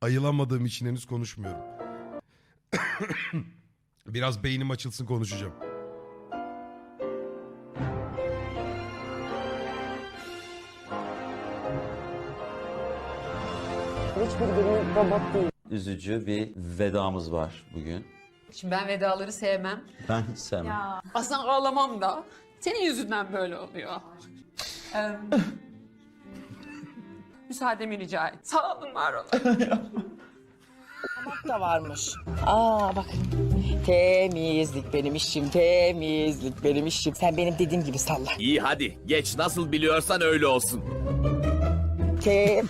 Ayılamadığım için henüz konuşmuyorum. Biraz beynim açılsın konuşacağım. Üzücü bir vedamız var bugün. Şimdi ben vedaları sevmem. Ben hiç sevmem. Aslında ağlamam da. Senin yüzünden böyle oluyor. Müsaademi rica et. Sağ olun, var olun. da varmış. Aa bakın. Temizlik benim işim, temizlik benim işim. Sen benim dediğim gibi salla. İyi hadi geç nasıl biliyorsan öyle olsun. Tem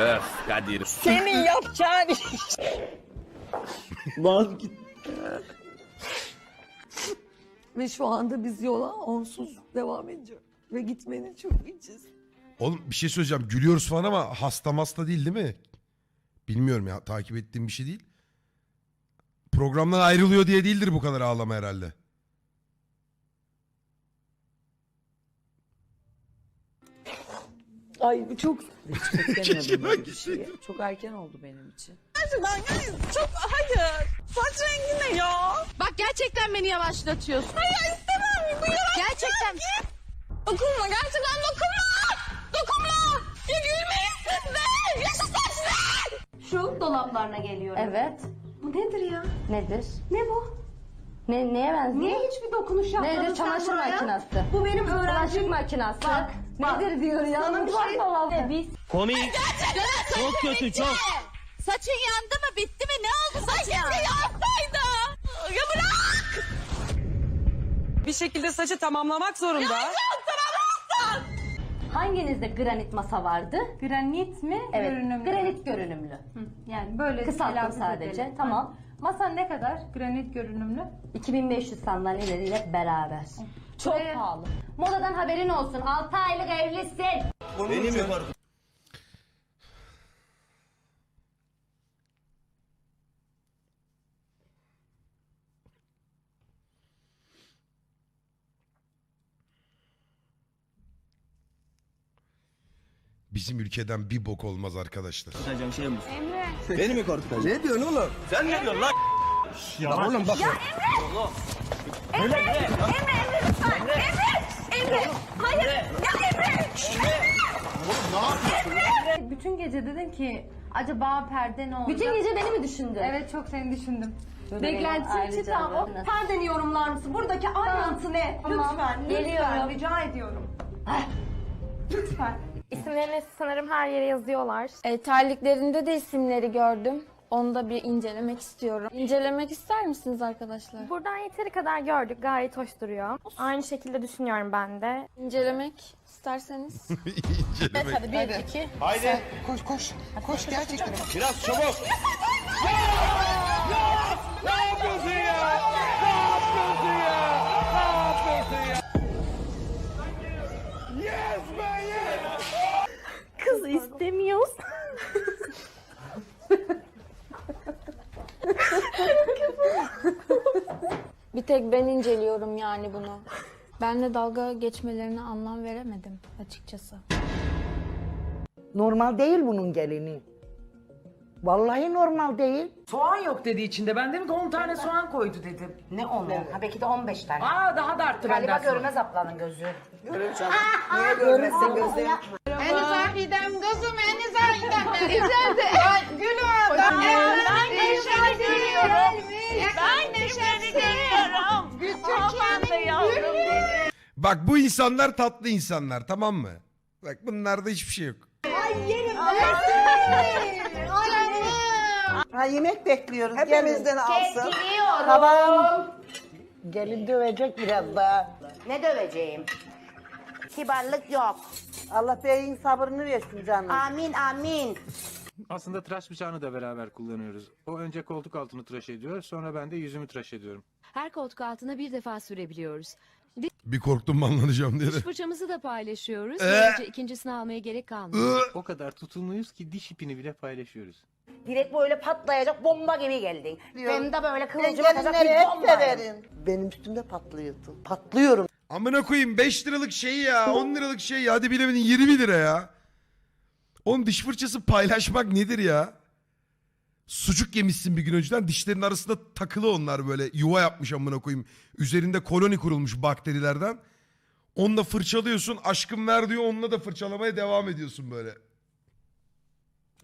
Öf Kadir. Senin yapacağın iş. Lan git. Ve şu anda biz yola onsuz devam ediyor. Ve gitmenin çok içiz. Oğlum bir şey söyleyeceğim. Gülüyoruz falan ama hasta hasta değil değil mi? Bilmiyorum ya takip ettiğim bir şey değil. Programdan ayrılıyor diye değildir bu kadar ağlama herhalde. Ay bu çok şey. Çok erken oldu benim için. Bak gerçekten beni yavaşlatıyorsun. Hayır istemem. Bu gerçekten. Dokunma gerçekten Şu dolaplarına geliyorum. Evet. Bu nedir ya? Nedir? Ne bu? Ne, neye benziyor? Niye hiçbir dokunuş yapmadın Nedir? sen Çamaşır buraya? makinesi. Bu benim Bulaşık öğrencim. makinesi. Bak, bak. Nedir diyor ya? Sana bir şey- dolabı. Biz. Komik. Çok kötü çok. Saçın yandı mı? Bitti mi? Ne oldu saçın? Saçın yansaydı. Ya bırak. Bir şekilde saçı tamamlamak zorunda. Hanginizde granit masa vardı? Granit mi? Evet. Görünümlü. Granit görünümlü. Yani böyle Kısalttım telaffuz sadece. edelim. Tamam. Masa ne kadar? Granit görünümlü. 2500 sandalyeleriyle beraber. Çok Buraya- pahalı. Modadan haberin olsun. 6 aylık evlisin. Bizim ülkeden bir bok olmaz arkadaşlar. Beni mi korkutacaksın? Ne diyorsun oğlum? Sen ne diyorsun lan? Ya oğlum bak. Bütün gece dedin ki acaba perde ne olacak? Bütün gece beni mi düşündün? Evet çok seni düşündüm. Ayrıca için da- O perdeni yorumlar mısın? Buradaki ayrıntı ne? Lütfen, geliyorum. lütfen rica ediyorum. Lütfen. İsimlerini sanırım her yere yazıyorlar. E, terliklerinde de isimleri gördüm. Onu da bir incelemek istiyorum. İncelemek ister misiniz arkadaşlar? Buradan yeteri kadar gördük. Gayet hoş duruyor. Aynı şekilde düşünüyorum ben de. İncelemek isterseniz. İncelemek. Hadi bir, iki. Haydi. Koş koş. Koş gerçekten. Biraz çabuk. tek ben inceliyorum yani bunu. Benle dalga geçmelerine anlam veremedim açıkçası. Normal değil bunun gelini. Vallahi normal değil. Soğan yok dedi içinde. Ben dedim ki 10 tane soğan koydu dedim. Ne onu? Ha belki de 15 tane. Aa daha da arttı benden Galiba sonra. görmez ablanın gözü. Görür canım. Niye görmezsin gözü? En zahidem kızım en zahidem. Güzeldi. Ay gülüm. Ben neşeli görüyorum. Ben neşeli görüyorum. Aman da yavrum benim. Bak bu insanlar tatlı insanlar tamam mı? Bak bunlarda hiçbir şey yok. Ha yemek bekliyoruz. Hepimizden alsın. Çekiliyorum. Tamam. Gelin dövecek biraz daha. Ne döveceğim? Kibarlık yok. Allah beyin sabrını versin canım. Amin amin. Aslında tıraş bıçağını da beraber kullanıyoruz. O önce koltuk altını tıraş ediyor, sonra ben de yüzümü tıraş ediyorum. Her koltuk altına bir defa sürebiliyoruz. Bir korktum banlanacağım diye. de. Fırçamızı da paylaşıyoruz. Ee? Böylece ikincisini almaya gerek kalmıyor. Iı. O kadar tutumluyuz ki diş ipini bile paylaşıyoruz. Direkt böyle patlayacak bomba gibi geldin. Hem de böyle kıvılcım atacak gelinleri bir hep bomba. severim. Benim üstümde patlıyordu. Patlıyorum. Amına koyayım 5 liralık şey ya 10 liralık şey ya hadi bilemedin 20 lira ya. Oğlum diş fırçası paylaşmak nedir ya? sucuk yemişsin bir gün önceden dişlerin arasında takılı onlar böyle yuva yapmış amına koyayım. Üzerinde koloni kurulmuş bakterilerden. Onunla fırçalıyorsun aşkım ver diyor onunla da fırçalamaya devam ediyorsun böyle.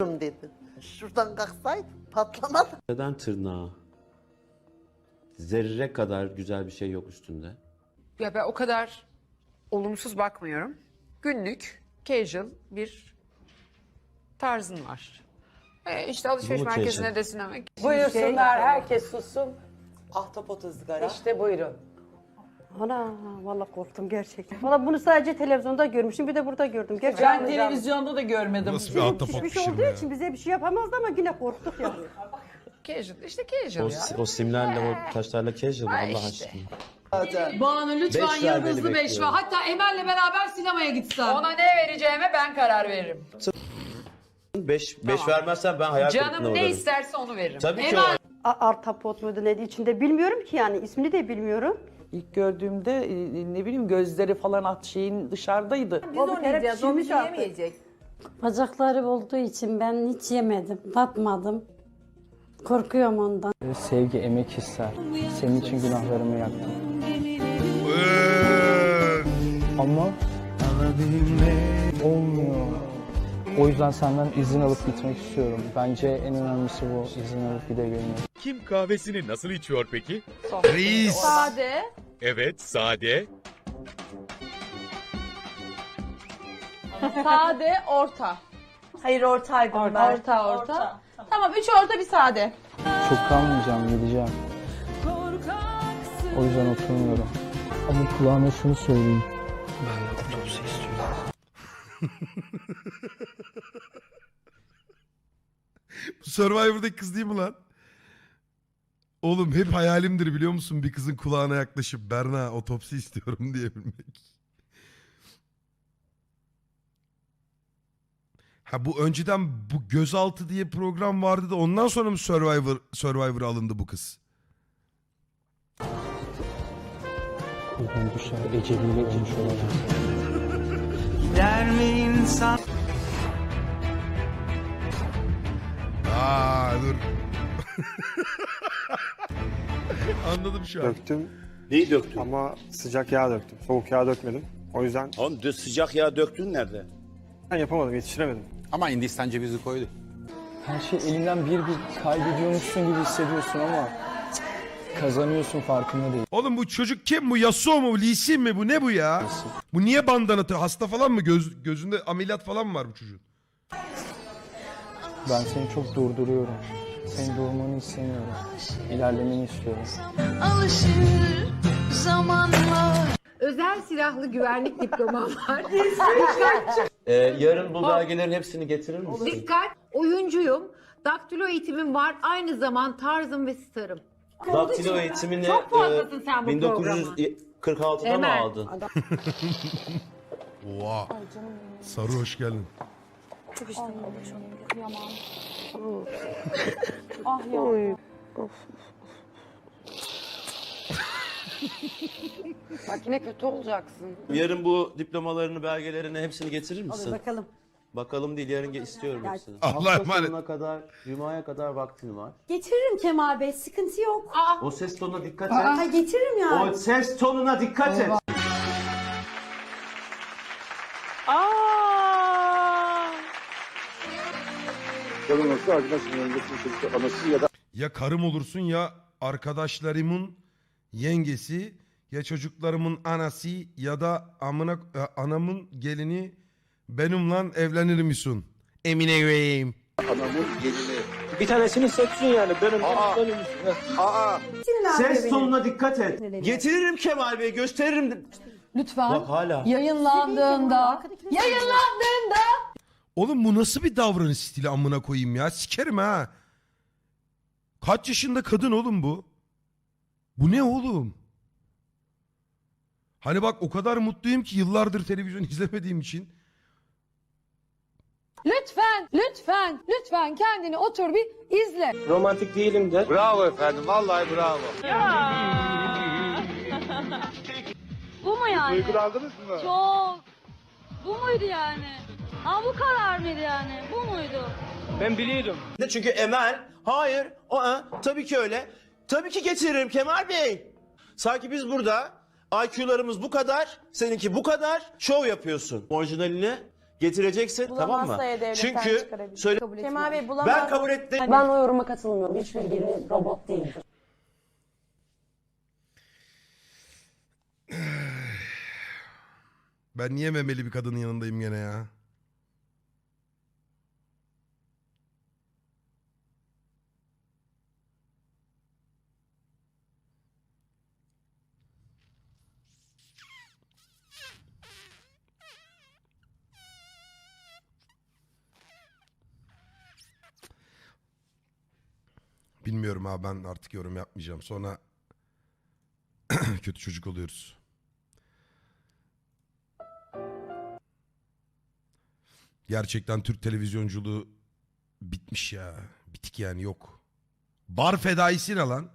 dedi. Şuradan kalksaydı patlamadı. Neden tırnağı? Zerre kadar güzel bir şey yok üstünde. Ya ben o kadar olumsuz bakmıyorum. Günlük, casual bir tarzın var. E işte alışveriş Bu mu merkezine casual? de sinemek. Buyursunlar herkes sussun. Ahtapot ızgara. İşte buyurun. Ana vallahi korktum gerçekten. Valla bunu sadece televizyonda görmüştüm bir de burada gördüm. Gerçekten Ben televizyonda da görmedim. Nasıl bir ahtapot pişirme ya. bize bir şey yapamazdı ama yine korktuk yani. Casual, işte O, casual ya. o simlerle o taşlarla casual Ha Allah işte. aşkına. Banu lütfen Beş ver beni yıldızlı beş ver. bekliyorum. Hatta Emel'le beraber sinemaya gitsen. Ona ne vereceğime ben karar veririm. 5 5 Tamam. vermezsen ben hayal kırıklığına Canım ne isterse onu veririm. Tabii ki Emel- o. Artapot muydu neydi içinde bilmiyorum ki yani ismini de bilmiyorum. İlk gördüğümde e, ne bileyim gözleri falan at şeyin dışarıdaydı. Biz onu yiyeceğiz, o bizi yemeyecek. Bacakları olduğu için ben hiç yemedim, tatmadım. Korkuyorum ondan. Sevgi emek ister. Senin için günahlarımı yaktım. Ama olmuyor. O yüzden senden izin alıp gitmek istiyorum. Bence en önemlisi bu. izin alıp gidebilmek. Kim kahvesini nasıl içiyor peki? Reis. Sade. Evet, sade. Sade, orta. Hayır ortaydım Orta, orta, orta. Tamam, üç orta bir sade. Çok kalmayacağım, gideceğim. O yüzden oturmuyorum. Ama kulağına şunu söyleyeyim. Survivor'daki kız değil mi lan? Oğlum hep hayalimdir biliyor musun bir kızın kulağına yaklaşıp Berna otopsi istiyorum diyebilmek. Ha bu önceden bu gözaltı diye program vardı da ondan sonra mı Survivor Survivor alındı bu kız? Kulağım düşer, eceliyle ölmüş olacak. Aa dur. Anladım şu an. Döktüm Neyi döktün? ama sıcak yağ döktüm. Soğuk yağ dökmedim. O yüzden Oğlum sıcak yağ döktün nerede? ben yapamadım, yetiştiremedim. Ama Hindistan cevizi koydu. Her şey elinden bir bir kaybediyormuşsun gibi hissediyorsun ama kazanıyorsun farkında değil. Oğlum bu çocuk kim bu? Yasuo mu? Lee Sin mi? Bu ne bu ya? Bu niye bandana atıyor? Hasta falan mı? Göz, gözünde ameliyat falan mı var bu çocuğun? Ben seni çok durduruyorum. Senin durmanı istemiyorum. İlerlemeni istiyorum. Özel silahlı güvenlik diplomam var. Ee, yarın bu belgelerin hepsini getirir misin? Dikkat oyuncuyum. Daktilo eğitimim var. Aynı zaman tarzım ve starım. Daktilo eğitimini Çok fazlasın sen bu 1946'da mı Emel. aldın? Oha. Sarı hoş geldin. Ah ya. Bak yine kötü olacaksın. Yarın bu diplomalarını, belgelerini hepsini getirir misin? Bakalım. Bakalım değil, yarın ge- istiyorum hepsini. Allah'a Hafta emanet. sonuna kadar, Cuma'ya kadar vaktin var. Getiririm Kemal Bey, sıkıntı yok. O ses tonuna dikkat Ha, et. getiririm yani. O ses tonuna dikkat et. Ya karım olursun ya arkadaşlarımın yengesi ya çocuklarımın anası ya da amına e, anamın gelini benimle evlenir misin? Emine göreyim. Bir tanesini seçsin yani. Benim Ses tonuna dikkat et. Getiririm Kemal Bey, gösteririm. Lütfen. Bak hala. Yayınlandığında, yayınlandığında Oğlum bu nasıl bir davranış stili amına koyayım ya? Sikerim ha. Kaç yaşında kadın oğlum bu? Bu ne oğlum? Hani bak o kadar mutluyum ki yıllardır televizyon izlemediğim için. Lütfen, lütfen, lütfen kendini otur bir izle. romantik değilim de. Bravo efendim, vallahi bravo. Bu mu yani? Duygulandınız mı? Çok. Bu muydu yani? Ha bu karar mıydı yani? Bu muydu? Ben biliyordum. Çünkü Emel Hayır. Aa, tabii ki öyle. Tabii ki getiririm Kemal Bey. Sanki biz burada IQ'larımız bu kadar, seninki bu kadar şov yapıyorsun. Orijinalini getireceksin tamam mı? Çünkü söyle Kemal Bey bulamaz. ben kabul ettim. Ben o yoruma katılmıyorum. Hiçbir gelin robot değildir. Ben niye memeli bir kadının yanındayım gene ya? Bilmiyorum abi ben artık yorum yapmayacağım. Sonra kötü çocuk oluyoruz. Gerçekten Türk televizyonculuğu bitmiş ya. Bitik yani yok. Bar fedaisi ne lan?